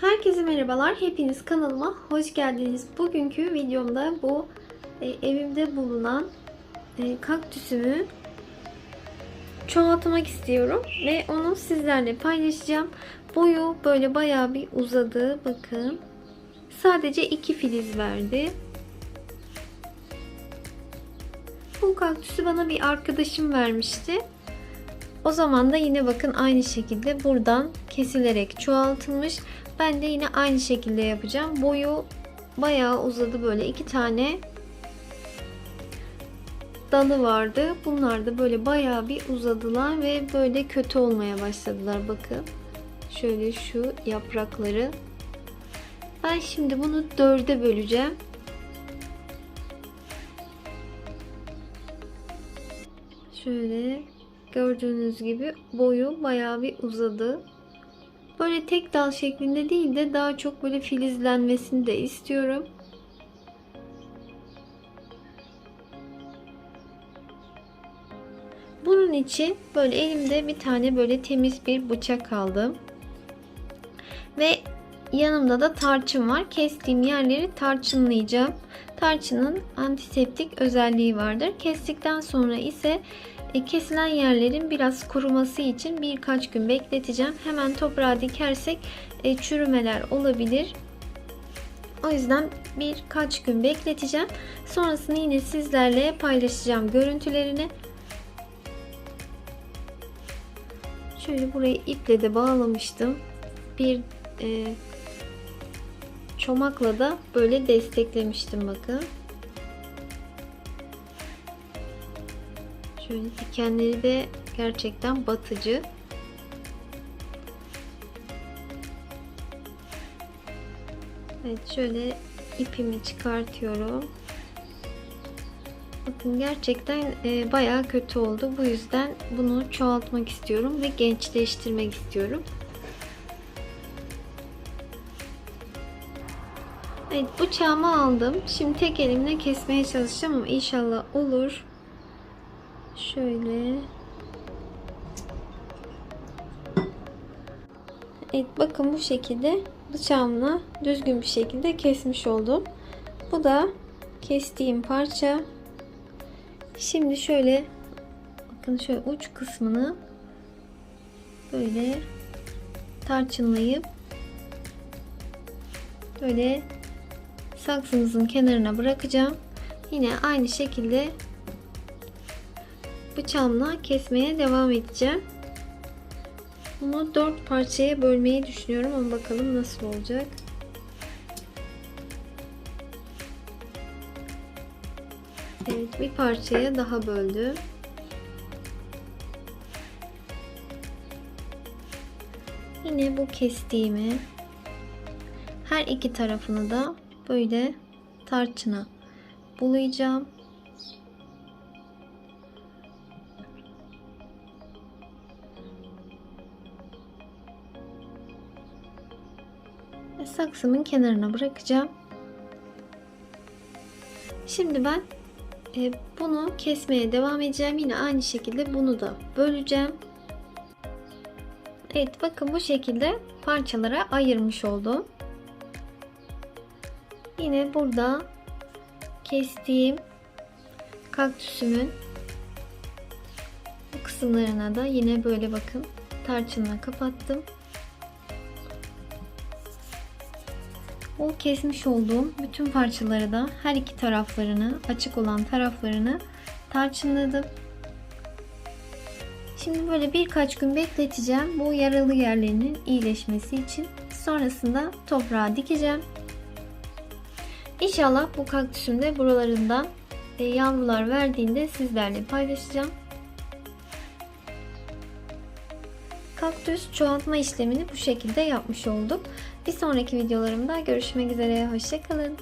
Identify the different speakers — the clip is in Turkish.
Speaker 1: Herkese merhabalar. Hepiniz kanalıma hoş geldiniz. Bugünkü videomda bu e, evimde bulunan e, kaktüsümü çoğaltmak istiyorum ve onu sizlerle paylaşacağım. Boyu böyle bayağı bir uzadı. Bakın. Sadece iki filiz verdi. Bu kaktüsü bana bir arkadaşım vermişti. O zaman da yine bakın aynı şekilde buradan kesilerek çoğaltılmış. Ben de yine aynı şekilde yapacağım. Boyu bayağı uzadı böyle iki tane dalı vardı. Bunlar da böyle bayağı bir uzadılar ve böyle kötü olmaya başladılar bakın. Şöyle şu yaprakları. Ben şimdi bunu dörde böleceğim. Şöyle gördüğünüz gibi boyu bayağı bir uzadı. Böyle tek dal şeklinde değil de daha çok böyle filizlenmesini de istiyorum. Bunun için böyle elimde bir tane böyle temiz bir bıçak aldım. Ve yanımda da tarçın var. Kestiğim yerleri tarçınlayacağım. Tarçının antiseptik özelliği vardır. Kestikten sonra ise e, kesilen yerlerin biraz kuruması için birkaç gün bekleteceğim. Hemen toprağa dikersek e, çürümeler olabilir. O yüzden birkaç gün bekleteceğim. Sonrasında yine sizlerle paylaşacağım görüntülerini. Şöyle burayı iple de bağlamıştım. Bir e, çomakla da böyle desteklemiştim bakın. Şöyle dikenleri de gerçekten batıcı. Evet şöyle ipimi çıkartıyorum. Bakın gerçekten e, bayağı kötü oldu. Bu yüzden bunu çoğaltmak istiyorum ve gençleştirmek istiyorum. Evet bıçağımı aldım. Şimdi tek elimle kesmeye çalışacağım ama inşallah olur. Şöyle. Evet bakın bu şekilde bıçağımla düzgün bir şekilde kesmiş oldum. Bu da kestiğim parça. Şimdi şöyle bakın şöyle uç kısmını böyle tarçınlayıp böyle saksımızın kenarına bırakacağım. Yine aynı şekilde bıçağımla kesmeye devam edeceğim. Bunu dört parçaya bölmeyi düşünüyorum ama bakalım nasıl olacak. Evet bir parçaya daha böldüm. Yine bu kestiğimi her iki tarafını da böyle tarçına bulayacağım. Ve saksımın kenarına bırakacağım. Şimdi ben e, bunu kesmeye devam edeceğim. Yine aynı şekilde bunu da böleceğim. Evet bakın bu şekilde parçalara ayırmış oldum. Yine burada kestiğim kaktüsümün bu kısımlarına da yine böyle bakın tarçınla kapattım. O kesmiş olduğum bütün parçaları da her iki taraflarını açık olan taraflarını tarçınladım. Şimdi böyle birkaç gün bekleteceğim bu yaralı yerlerinin iyileşmesi için. Sonrasında toprağa dikeceğim. İnşallah bu kaktüsün de buralarından e, yavrular verdiğinde sizlerle paylaşacağım. Kaktüs çoğaltma işlemini bu şekilde yapmış olduk. Bir sonraki videolarımda görüşmek üzere. Hoşçakalın.